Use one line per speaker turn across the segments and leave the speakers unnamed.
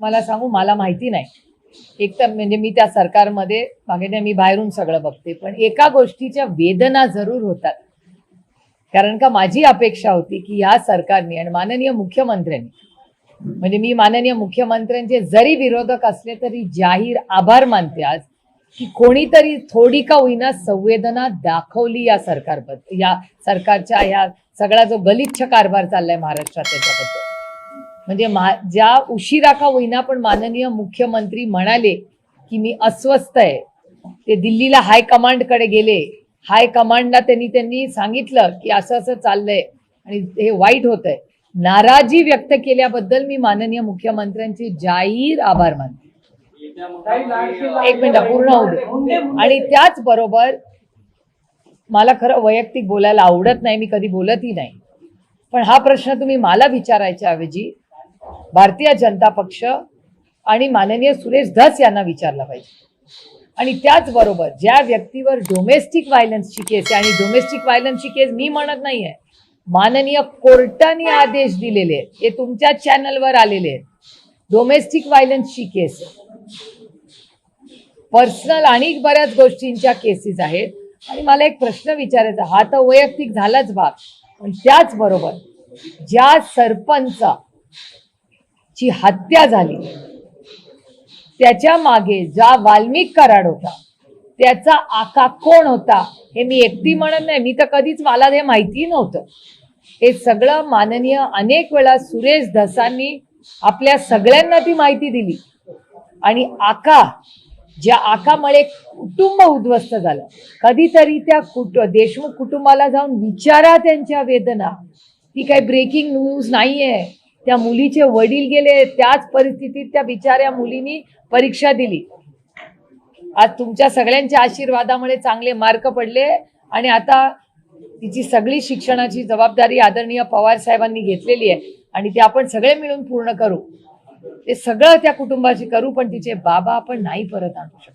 मला सांगू मला माहिती नाही. एक तर म्हणजे मी त्या सरकारमध्ये मागे मी बाहेरून सगळं बघते. पण एका गोष्टीच्या वेदना जरूर होतात. कारण का माझी अपेक्षा होती की या सरकारने आणि माननीय मुख्यमंत्र्यांनी म्हणजे मी माननीय मुख्यमंत्र्यांचे जरी विरोधक असले तरी जाहीर आभार मानते आज की कोणीतरी थोडी का होईना संवेदना दाखवली या सरकारबद्दल या सरकारच्या या सगळा जो गलिच्छ कारभार चाललाय महाराष्ट्रात त्याच्याबद्दल. म्हणजे मा ज्या उशिरा का होईना पण माननीय मुख्यमंत्री म्हणाले की मी अस्वस्थ आहे. ते दिल्लीला हायकमांडकडे गेले. हायकमांडला त्यांनी त्यांनी सांगितलं की असं असं चाललंय आणि हे वाईट होत आहे नाराजी व्यक्त केल्याबद्दल मी माननीय मुख्यमंत्र्यांचे जाहीर आभार मानते. एक मिनिट पूर्ण होऊ दे. आणि त्याच बरोबर मला खरं वैयक्तिक बोलायला आवडत नाही मी कधी बोलतही नाही. पण हा प्रश्न तुम्ही मला विचारायच्या ऐवजी भारतीय जनता पक्ष आणि माननीय सुरेश धस यांना विचारला पाहिजे. आणि त्याचबरोबर ज्या व्यक्तीवर डोमेस्टिक व्हायलन्सची केस आहे आणि डोमेस्टिक व्हायलन्सची केस मी म्हणत नाहीये माननीय कोर्टाने आदेश दिलेले आहेत हे तुमच्या चॅनलवर आलेले आहेत. डोमेस्टिक व्हायलन्सची केस पर्सनल आणि बऱ्याच गोष्टींच्या केसेस आहेत. आणि मला एक प्रश्न विचारायचा हा तर वैयक्तिक झालाच भाग. पण त्याचबरोबर ज्या सरपंच ची हत्या झाली. त्याच्यामागे ज्या वाल्मिक कराड होता. त्याचा आका कोण होता हे मी एकटी म्हणत नाही. मी तर कधीच मला हे माहिती नव्हतं. हे सगळं माननीय अनेक वेळा सुरेश धसांनी आपल्या सगळ्यांना ती माहिती दिली. आणि आका ज्या आकामुळे कुटुंब उद्ध्वस्त झालं. कधीतरी त्या कुट देशमुख कुटुंबाला जाऊन विचारा त्यांच्या वेदना. ती काही ब्रेकिंग न्यूज नाहीये. त्या मुलीचे वडील गेले त्याच परिस्थितीत त्या बिचाऱ्या मुलीनी परीक्षा दिली. आज तुमच्या सगळ्यांच्या आशीर्वादामुळे चांगले मार्क पडले आणि आता तिची सगळी शिक्षणाची जबाबदारी आदरणीय पवार साहेबांनी घेतलेली आहे आणि ते आपण सगळे मिळून पूर्ण करू. ते सगळं त्या कुटुंबाची करू पण तिचे बाबा आपण नाही परत आणू शकत.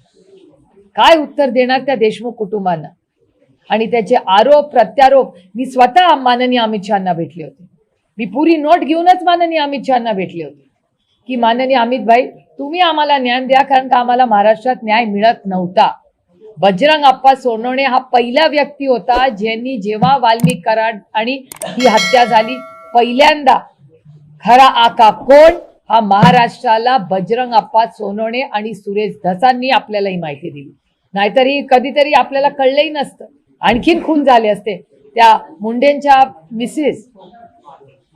काय उत्तर देणार त्या देशमुख कुटुंबांना? आणि त्याचे आरोप प्रत्यारोप मी स्वतः माननीय अमित शहाना भेटले होते. मी पुरी नोट घेऊनच माननीय अमित शहाना भेटले होते. की माननीय अमित भाई तुम्ही आम्हाला ज्ञान द्या कारण का आम्हाला महाराष्ट्रात न्याय मिळत नव्हता. बजरंग अप्पा सोनवणे हा पहिला व्यक्ती होता ज्यांनी जेव्हा वाल्मिक कराड आणि ही हत्या झाली पहिल्यांदा खरा आका कोण? हा महाराष्ट्राला बजरंग अप्पा सोनवणे आणि सुरेश धसांनी आपल्याला ही माहिती दिली. नाहीतर ही कधीतरी आपल्याला कळलंही नसतं. आणखीन खून झाले असते. त्या मुंडेंच्या मिसेस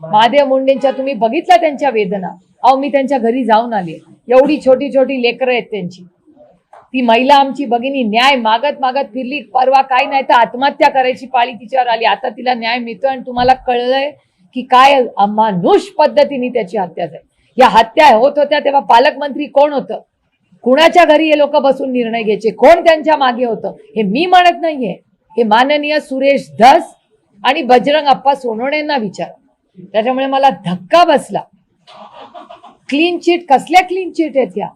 महादेव मुंडेंच्या तुम्ही बघितल्या त्यांच्या वेदना. अहो मी त्यांच्या घरी जाऊन आले. एवढी छोटी छोटी लेकरं आहेत त्यांची. ती महिला आमची भगिनी न्याय मागत मागत फिरली. परवा काय नाही तर आत्महत्या करायची पाळी तिच्यावर आली. आता तिला न्याय मिळतोय आणि तुम्हाला कळलंय की काय अमानुष पद्धतीने त्याची हत्या झाली. या हत्या होत होत्या तेव्हा पालकमंत्री कोण होतं? कुणाच्या घरी हे लोक बसून निर्णय घ्यायचे? कोण त्यांच्या मागे होतं? हे मी म्हणत नाहीये. हे माननीय सुरेश धस आणि बजरंग अप्पा सोनवणेंना विचार. त्याच्यामुळे मला धक्का बसला. क्लीन चिट कसल्या क्लीन चिट आहेत या?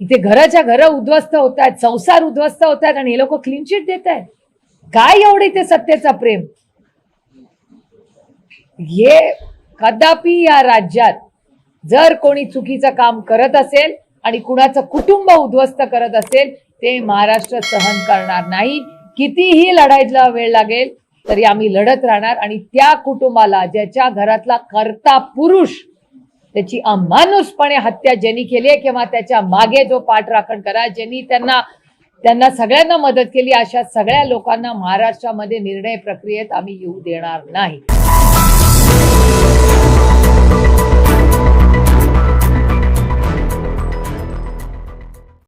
इथे घराच्या घर उद्ध्वस्त होत आहेत संसार उद्ध्वस्त होत आहेत आणि हे लोक क्लीन चिट देत आहेत. काय एवढे ते सत्तेचा प्रेम? हे कदापि या राज्यात जर कोणी चुकीचं काम करत असेल आणि कुणाचं कुटुंब उद्ध्वस्त करत असेल ते महाराष्ट्र सहन करणार नाही. कितीही लढायला वेळ लागेल तरी आम्ही लढत राहणार आणि त्या कुटुंबाला ज्याच्या घरातला कर्ता पुरुष त्याची अमानुषपणे हत्या ज्यांनी केली आहे किंवा त्याच्यामागे जो पाठराखण करा ज्यांनी त्यांना त्यांना सगळ्यांना मदत केली अशा सगळ्या लोकांना महाराष्ट्रामध्ये निर्णय प्रक्रियेत आम्ही येऊ देणार नाही.